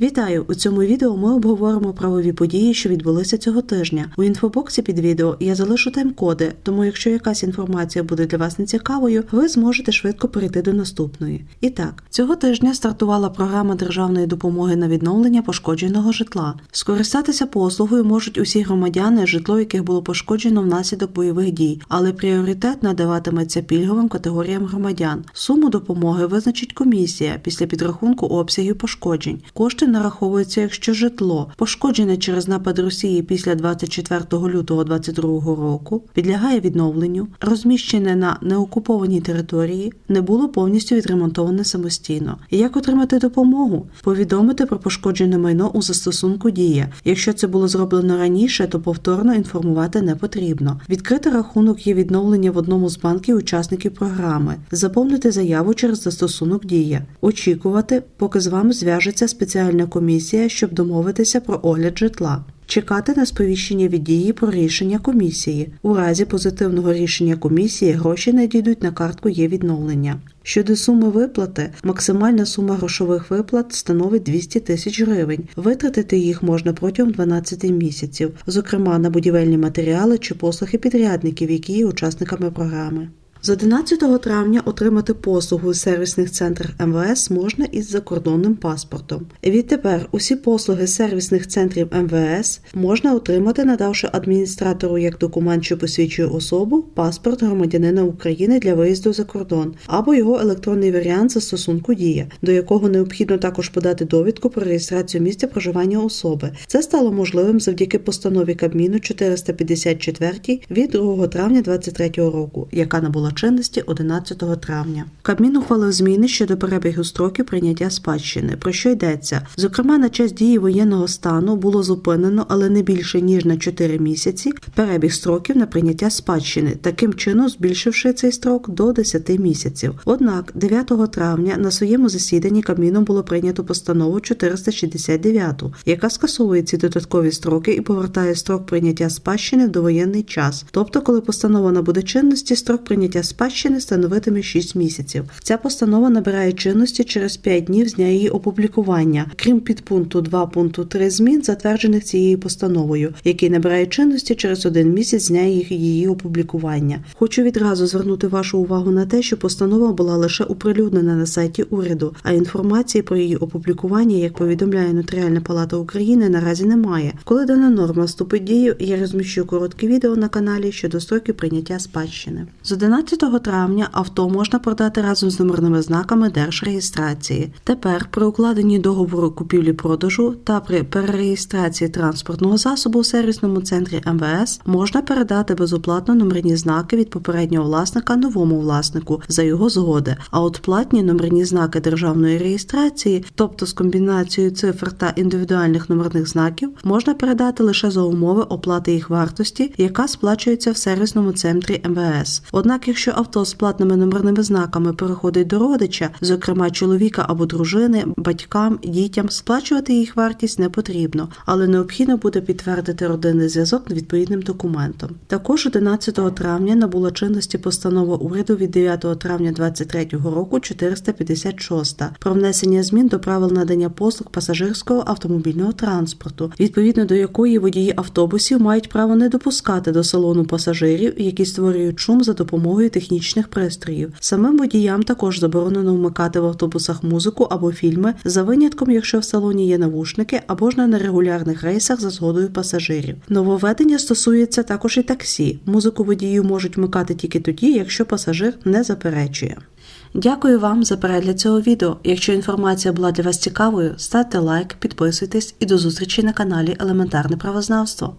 Вітаю! У цьому відео ми обговоримо правові події, що відбулися цього тижня. У інфобоксі під відео я залишу тайм-коди, тому якщо якась інформація буде для вас нецікавою, ви зможете швидко перейти до наступної. І так, цього тижня стартувала програма державної допомоги на відновлення пошкодженого житла. Скористатися послугою можуть усі громадяни, житло яких було пошкоджено внаслідок бойових дій, але пріоритет надаватиметься пільговим категоріям громадян. Суму допомоги визначить комісія після підрахунку обсягів пошкоджень. Кошти нараховуються, якщо житло пошкоджене через напад Росії після 24 лютого 2022 року, підлягає відновленню, розміщене на неокупованій території, не було повністю відремонтоване самостійно. Як отримати допомогу? Повідомити про пошкоджене майно у застосунку дія. Якщо це було зроблено раніше, то повторно інформувати не потрібно. Відкрити рахунок є відновлення в одному з банків учасників програми, заповнити заяву через застосунок дія, очікувати, поки з вами зв'яжеться спеціальна комісія, щоб домовитися про огляд житла. Чекати на сповіщення від дії про рішення комісії. У разі позитивного рішення комісії гроші надійдуть на картку є відновлення. Щодо суми виплати, максимальна сума грошових виплат становить 200 тисяч гривень. Витратити їх можна протягом 12 місяців, зокрема на будівельні матеріали чи послуги підрядників, які є учасниками програми. З 11 травня отримати послугу у сервісних центрах МВС можна із закордонним паспортом. Відтепер усі послуги сервісних центрів МВС можна отримати, надавши адміністратору як документ, що посвідчує особу, паспорт громадянина України для виїзду за кордон, або його електронний варіант застосунку Дія, до якого необхідно також подати довідку про реєстрацію місця проживання особи. Це стало можливим завдяки постанові Кабміну 454 від 2 травня 2023 року, яка набула чинності 11 травня. Кабмін ухвалив зміни щодо перебігу строків прийняття спадщини. Про що йдеться? Зокрема, на час дії воєнного стану було зупинено, але не більше ніж на 4 місяці, перебіг строків на прийняття спадщини, таким чином збільшивши цей строк до 10 місяців. Однак 9 травня на своєму засіданні Кабміном було прийнято постанову 469, яка скасовує ці додаткові строки і повертає строк прийняття спадщини в довоєнний час. Тобто, коли постанова набуде чинності, строк прийняття спадщини становитиме 6 місяців. Ця постанова набирає чинності через 5 днів з дня її опублікування, крім підпункту 2 пункту 3 змін, затверджених цією постановою, який набирає чинності через один місяць з дня її опублікування. Хочу відразу звернути вашу увагу на те, що постанова була лише оприлюднена на сайті уряду, а інформації про її опублікування, як повідомляє Нотаріальна палата України, наразі немає. Коли дана норма вступить в дію, я розміщу коротке відео на каналі щодо строків прийняття спадщини. З 11 травня авто можна продати разом з номерними знаками держреєстрації. Тепер при укладенні договору купівлі-продажу та при перереєстрації транспортного засобу у сервісному центрі МВС можна передати безоплатно номерні знаки від попереднього власника новому власнику за його згоди. А от платні номерні знаки державної реєстрації, тобто з комбінацією цифр та індивідуальних номерних знаків, можна передати лише за умови оплати їх вартості, яка сплачується в сервісному центрі МВС. Однак, якщо авто з платними номерними знаками переходить до родича, зокрема чоловіка або дружини, батькам, дітям, сплачувати їх вартість не потрібно, але необхідно буде підтвердити родинний зв'язок відповідним документом. Також 11 травня набула чинності постанова уряду від 9 травня 2023 року 456 про внесення змін до правил надання послуг пасажирського автомобільного транспорту, відповідно до якої водії автобусів мають право не допускати до салону пасажирів, які створюють шум за допомогою технічних пристроїв. Самим водіям також заборонено вмикати в автобусах музику або фільми за винятком, якщо в салоні є навушники або ж на нерегулярних рейсах за згодою пасажирів. Нововведення стосується також і таксі. Музику водію можуть вмикати тільки тоді, якщо пасажир не заперечує. Дякую вам за перегляд цього відео. Якщо інформація була для вас цікавою, ставте лайк, підписуйтесь і до зустрічі на каналі Елементарне правознавство.